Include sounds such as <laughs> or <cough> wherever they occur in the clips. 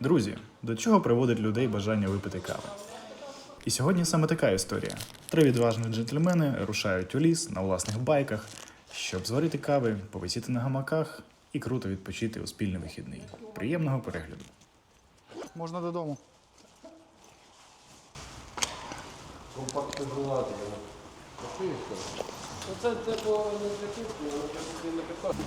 Друзі, до чого приводить людей бажання випити кави? І сьогодні саме така історія. Три відважних джентльмени рушають у ліс на власних байках, щоб зварити кави, повисіти на гамаках і круто відпочити у спільний вихідний. Приємного перегляду. Можна додому. Це типу не кухні, воно для не підходить.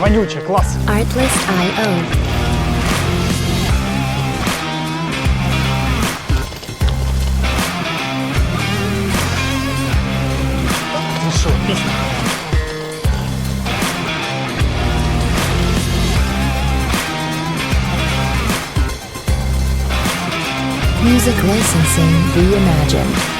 вонюче, клас. Artlist.io. Ну що, пісня? Music licensing reimagined.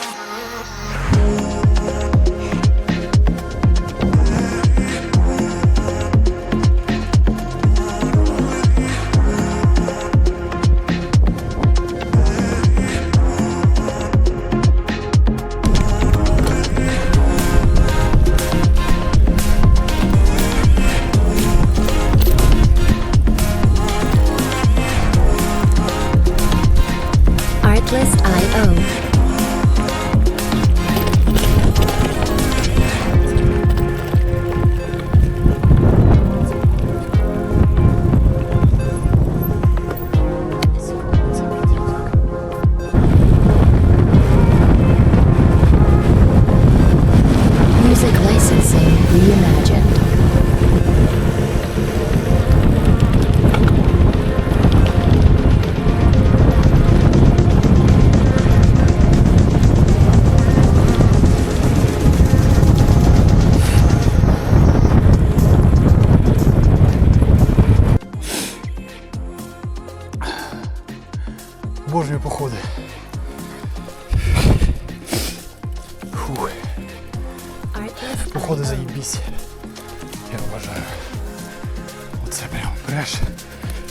Оце прям береш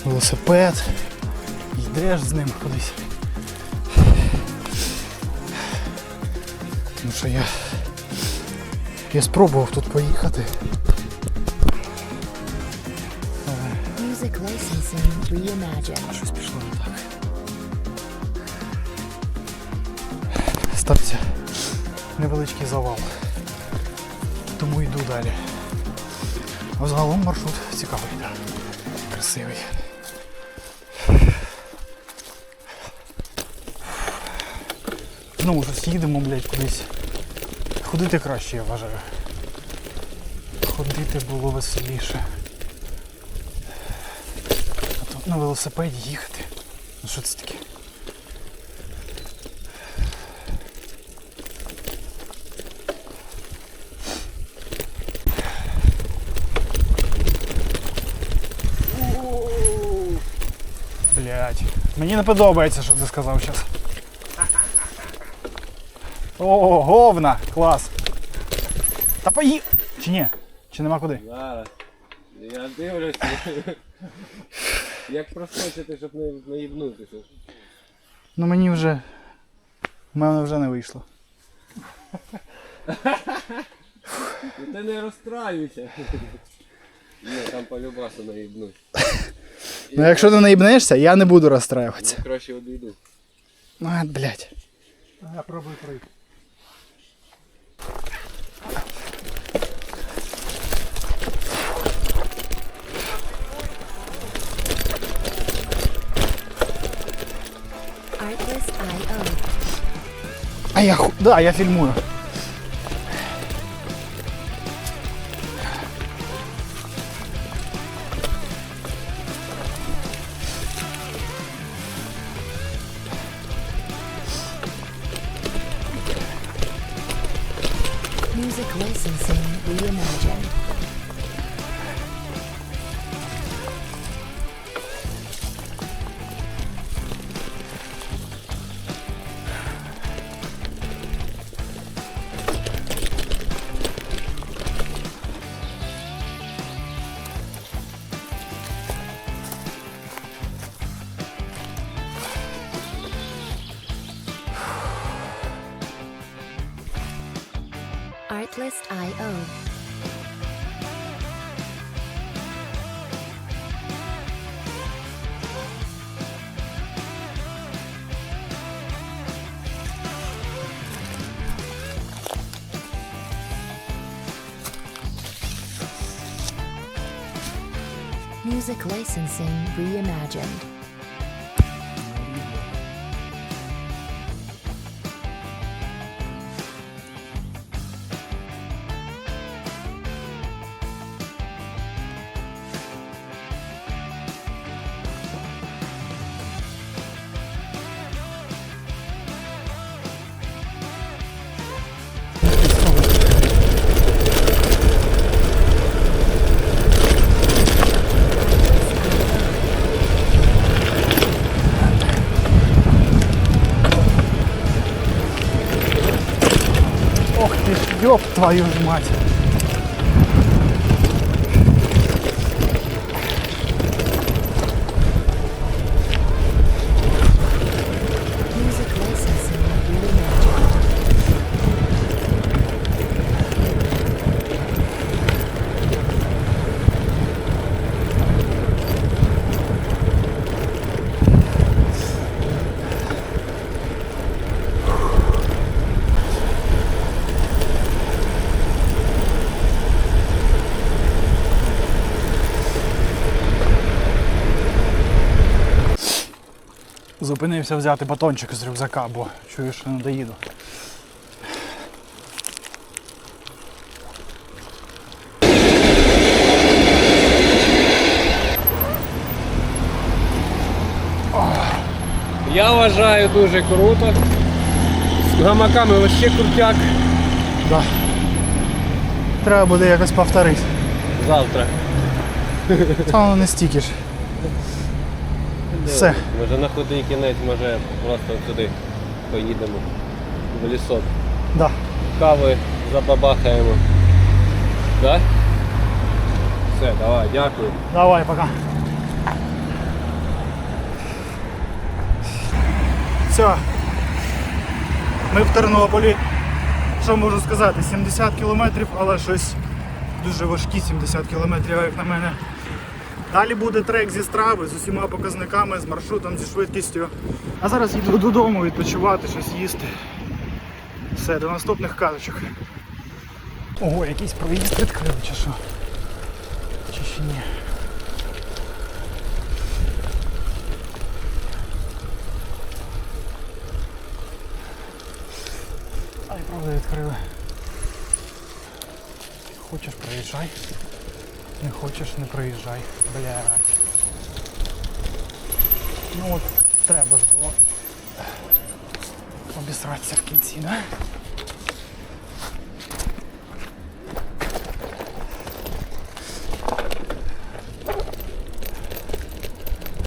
велосипед, йдеш з ним кудись. Тому що я, я спробував тут поїхати. Щось пішло не так. Стався невеличкий завал. Тому йду далі. Загалом маршрут цікавий, красивий. Знову щось їдемо, блядь, кудись. Ходити краще, я вважаю. Ходити було веселіше. А то на велосипеді їхати. Ну що це таке? Блять. Мені не подобається, що ти сказав зараз. О, говна! Клас! Та пої... Чи ні? Чи нема куди? Зараз. Я дивлюся. <laughs> Як проскочити, щоб не наїбнутися. Ну мені вже. У мене вже не вийшло. Ну ти не розстраюйся. Ні, там полюбасу наїбнуть. Ну якщо ти наїбнешся, я не буду розстраюватися. Я краще одійду. Ну, блядь. Я пробую пройти. А я ху... Да, я фільмую. Artlist.io. Music licensing reimagined. твою ж мать. Зупинився взяти батончик з рюкзака, бо чую, що не доїду. Я вважаю дуже круто. З гамаками вообще крутяк. Да. Треба буде якось повторити. Завтра. Та воно не стільки ж. Все. Може на худий кінець, може просто сюди поїдемо. В лісок. Да. Кави забабахаємо. Да? Все, давай, дякую. Давай, пока. Все. Ми в Тернополі. Що можу сказати? 70 кілометрів, але щось дуже важкі 70 кілометрів, як на мене. Далі буде трек зі страви з усіма показниками, з маршрутом, зі швидкістю. А зараз їду додому відпочивати, щось їсти. Все, до наступних казочок. Ого, якийсь проїзд відкрили, чи що? Чи ще ні? А правда відкрили. Хочеш проїжджай. Не хочеш, не проїжджай. Блядь. Ну от треба ж було обісратися в кінці, да?